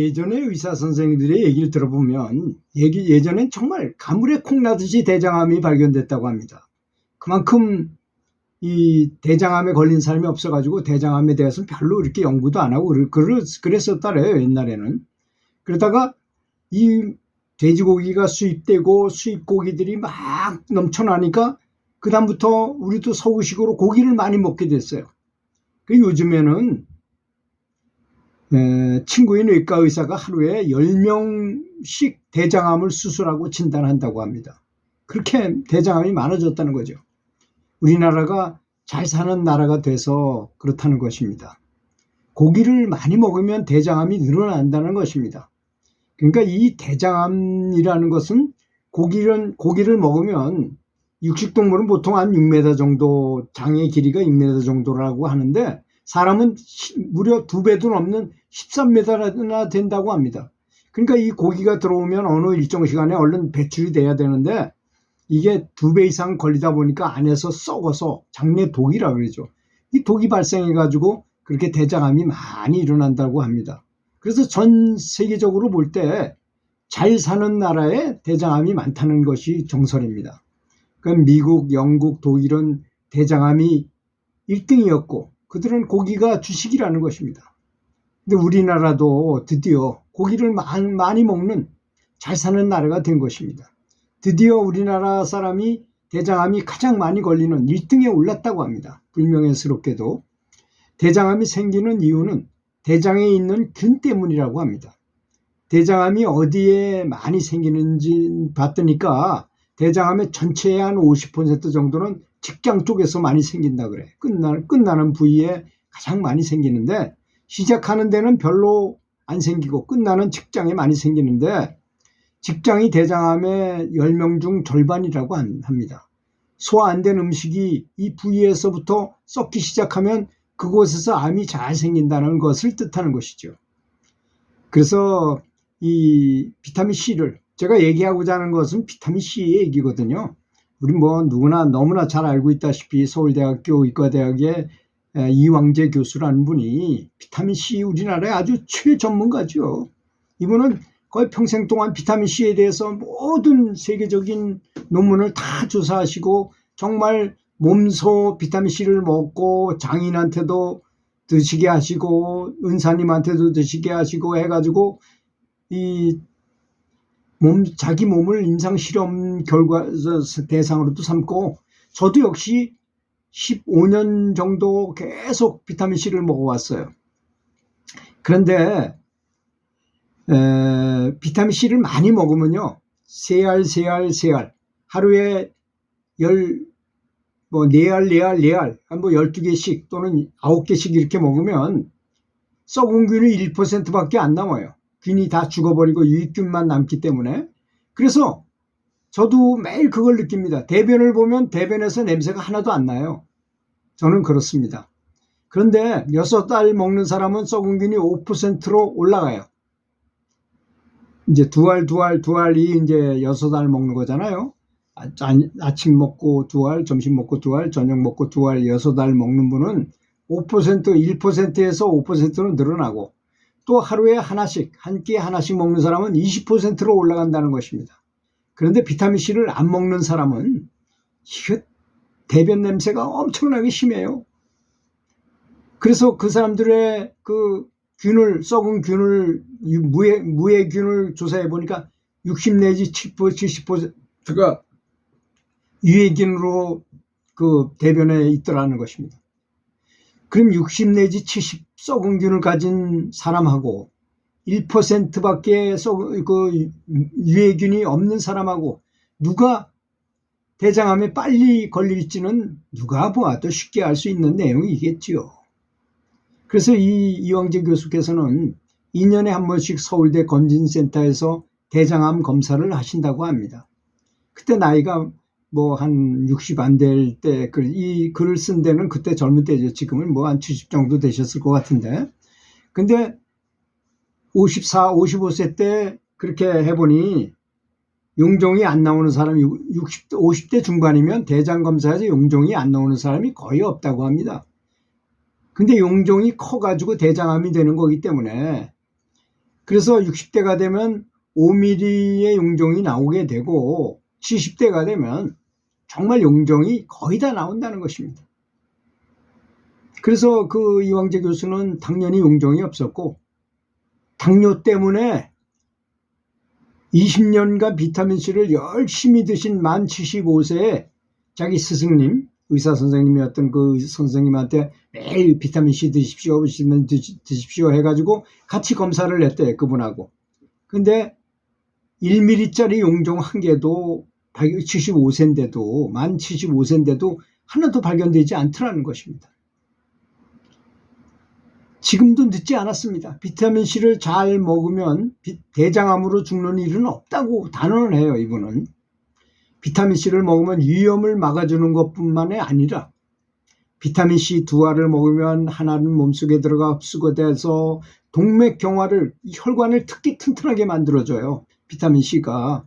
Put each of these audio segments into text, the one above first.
예전에 의사 선생님들의 얘기를 들어보면 얘기, 예전엔 정말 가물에 콩 나듯이 대장암이 발견됐다고 합니다. 그만큼 이 대장암에 걸린 사람이 없어가지고 대장암에 대해서는 별로 이렇게 연구도 안 하고 그랬- 그랬- 그랬었다래요 옛날에는. 그러다가 이 돼지고기가 수입되고 수입고기들이 막 넘쳐나니까 그다음부터 우리도 서구식으로 고기를 많이 먹게 됐어요. 그 요즘에는 에, 친구인 외과 의사가 하루에 10명씩 대장암을 수술하고 진단한다고 합니다. 그렇게 대장암이 많아졌다는 거죠. 우리나라가 잘 사는 나라가 돼서 그렇다는 것입니다. 고기를 많이 먹으면 대장암이 늘어난다는 것입니다. 그러니까 이 대장암이라는 것은 고기를, 고기를 먹으면 육식동물은 보통 한 6m 정도, 장의 길이가 6m 정도라고 하는데 사람은 시- 무려 두 배도 넘는 13m나 된다고 합니다. 그러니까 이 고기가 들어오면 어느 일정 시간에 얼른 배출이 돼야 되는데 이게 두 배 이상 걸리다 보니까 안에서 썩어서 장내 독이라 그러죠. 이 독이 발생해 가지고 그렇게 대장암이 많이 일어난다고 합니다. 그래서 전 세계적으로 볼 때 잘 사는 나라에 대장암이 많다는 것이 정설입니다. 그럼 미국, 영국, 독일은 대장암이 1등이었고 그들은 고기가 주식이라는 것입니다. 근데 우리나라도 드디어 고기를 많이, 먹는 잘 사는 나라가 된 것입니다. 드디어 우리나라 사람이 대장암이 가장 많이 걸리는 1등에 올랐다고 합니다. 불명예스럽게도 대장암이 생기는 이유는 대장에 있는 균 때문이라고 합니다. 대장암이 어디에 많이 생기는지 봤더니까 대장암의 전체의 한 50% 정도는 직장 쪽에서 많이 생긴다 그래. 끝나, 끝나는 부위에 가장 많이 생기는데 시작하는 데는 별로 안 생기고 끝나는 직장에 많이 생기는데 직장이 대장암의 10명 중 절반이라고 한- 합니다. 소화 안 된 음식이 이 부위에서부터 썩기 시작하면 그곳에서 암이 잘 생긴다는 것을 뜻하는 것이죠. 그래서 이 비타민 C를 제가 얘기하고자 하는 것은 비타민 C의 얘기거든요. 우리 뭐 누구나 너무나 잘 알고 있다시피 서울대학교 의과대학의 에, 이왕재 교수라는 분이 비타민 C 우리나라의 아주 최전문가죠. 이분은 거의 평생 동안 비타민 C에 대해서 모든 세계적인 논문을 다 조사하시고 정말 몸소 비타민 C를 먹고 장인한테도 드시게 하시고 은사님한테도 드시게 하시고 해가지고 이 몸, 자기 몸을 임상 실험 결과 대상으로도 삼고 저도 역시 15년 정도 계속 비타민 C를 먹어왔어요. 그런데 에, 비타민 C를 많이 먹으면요, 세 알, 세 알, 세 알, 하루에 열, 뭐, 네 알, 네 알, 네 알, 뭐, 12개씩 또는 9개씩 이렇게 먹으면 썩은 균이 1%밖에 안 남아요. 균이 다 죽어버리고 유익균만 남기 때문에. 그래서 저도 매일 그걸 느낍니다. 대변을 보면 대변에서 냄새가 하나도 안 나요. 저는 그렇습니다. 그런데 6달 먹는 사람은 썩은 균이 5%로 올라가요. 이제 두 알, 두 알, 두 알이 이제 여섯 알 먹는 거잖아요. 아, 아침 먹고 두 알, 점심 먹고 두 알, 저녁 먹고 두 알, 여섯 알 먹는 분은 5%, 1%에서 5%로 늘어나고 또 하루에 하나씩, 한 끼에 하나씩 먹는 사람은 20%로 올라간다는 것입니다. 그런데 비타민C를 안 먹는 사람은 이거 대변 냄새가 엄청나게 심해요. 그래서 그 사람들의 그 균을 썩은 균을 무해 무해균을 조사해 보니까 60 내지 70%가 유해균으로 그 대변에 있더라는 것입니다. 그럼 60 내지 70 썩은 균을 가진 사람하고 1%밖에 썩은 그 유해균이 없는 사람하고 누가 대장암에 빨리 걸릴지는 누가 보아도 쉽게 알 수 있는 내용이겠지요. 그래서 이 이왕재 교수께서는 2년에 한 번씩 서울대 건진센터에서 대장암 검사를 하신다고 합니다. 그때 나이가 뭐 한 60 안 될때이 글을 쓴 데는 그때 젊은 때죠. 지금은 뭐 한 70 정도 되셨을 것 같은데. 근데 54, 55세 때 그렇게 해보니 용종이 안 나오는 사람이 60, 50대 중반이면 대장 검사에서 용종이 안 나오는 사람이 거의 없다고 합니다. 근데 용종이 커가지고 대장암이 되는 거기 때문에 그래서 60대가 되면 5mm의 용종이 나오게 되고 70대가 되면 정말 용종이 거의 다 나온다는 것입니다. 그래서 그 이왕재 교수는 당연히 용종이 없었고 당뇨 때문에 20년간 비타민C를 열심히 드신 만 75세에 자기 스승님, 의사 선생님이었던 그 선생님한테 매일 비타민C 드십시오, 드시면 드십시오 해가지고 같이 검사를 했대, 그분하고. 근데 1mm짜리 용종 한 개도 75세인데도, 만 75세인데도 하나도 발견되지 않더라는 것입니다. 지금도 늦지 않았습니다. 비타민C를 잘 먹으면 대장암으로 죽는 일은 없다고 단언해요, 이분은. 비타민C를 먹으면 위험을 막아주는 것뿐만이 아니라 비타민C 두 알을 먹으면 하나는 몸속에 들어가 흡수가 돼서 동맥경화를 혈관을 특히 튼튼하게 만들어줘요. 비타민C가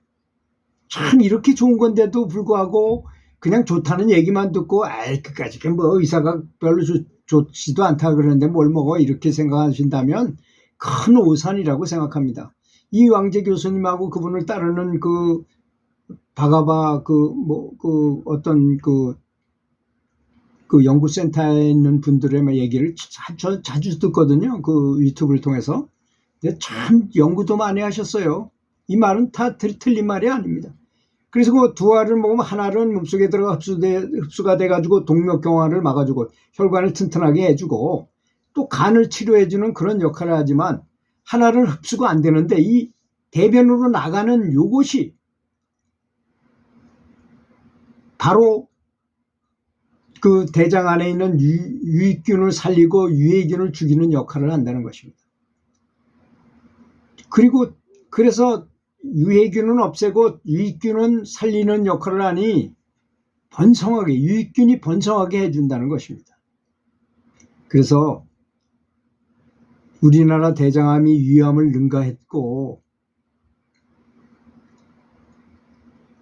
참 이렇게 좋은 건데도 불구하고 그냥 좋다는 얘기만 듣고 아이 그까지 뭐 의사가 별로 좋, 좋지도 않다 그러는데 뭘 먹어 이렇게 생각하신다면 큰 오산이라고 생각합니다. 이 왕재 교수님하고 그분을 따르는 그 바가바 그 뭐 그 어떤 그, 그 연구센터에 있는 분들의 막 얘기를 자, 자주 듣거든요. 그 유튜브를 통해서. 참 연구도 많이 하셨어요. 이 말은 다 틀린 말이 아닙니다. 그래서 그 두 알을 먹으면 하나는 몸속에 들어가 흡수돼, 흡수가 돼가지고 동맥경화를 막아주고 혈관을 튼튼하게 해주고 또 간을 치료해주는 그런 역할을 하지만 하나는 흡수가 안 되는데 이 대변으로 나가는 요것이 바로 그 대장 안에 있는 유, 유익균을 살리고 유해균을 죽이는 역할을 한다는 것입니다. 그리고 그래서 유해균은 없애고 유익균은 살리는 역할을 하니 번성하게 유익균이 번성하게 해준다는 것입니다. 그래서 우리나라 대장암이 위험을 능가했고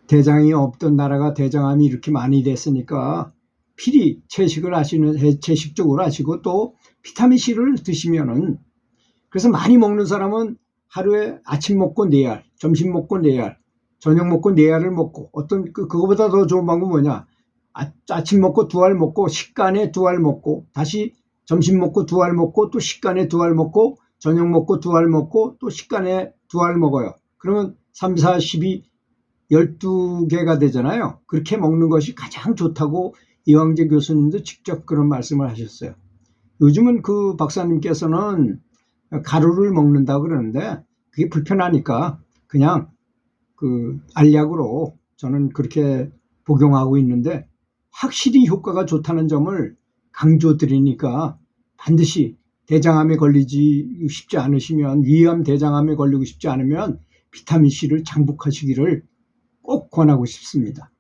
대장이 없던 나라가 대장암이 이렇게 많이 됐으니까 필히 채식을 하시는 채식적으로 하시고 또 비타민 C를 드시면은 그래서 많이 먹는 사람은 하루에 아침 먹고 네 알, 점심 먹고 네 알, 저녁 먹고 네 알을 먹고 어떤 그 그거보다 더 좋은 방법 뭐냐? 아, 아침 먹고 두 알 먹고 식간에 두 알 먹고 다시 점심 먹고 두 알 먹고 또 식간에 두 알 먹고 저녁 먹고 두 알 먹고 또 식간에 두 알 먹어요. 그러면 3, 4, 12, 12개가 되잖아요. 그렇게 먹는 것이 가장 좋다고 이왕재 교수님도 직접 그런 말씀을 하셨어요. 요즘은 그 박사님께서는 가루를 먹는다 그러는데 그게 불편하니까 그냥 그 알약으로 저는 그렇게 복용하고 있는데 확실히 효과가 좋다는 점을 강조드리니까 반드시 대장암에 걸리지 싶지 않으시면 위암 대장암에 걸리고 싶지 않으면 비타민 C를 장복하시기를 꼭 권하고 싶습니다.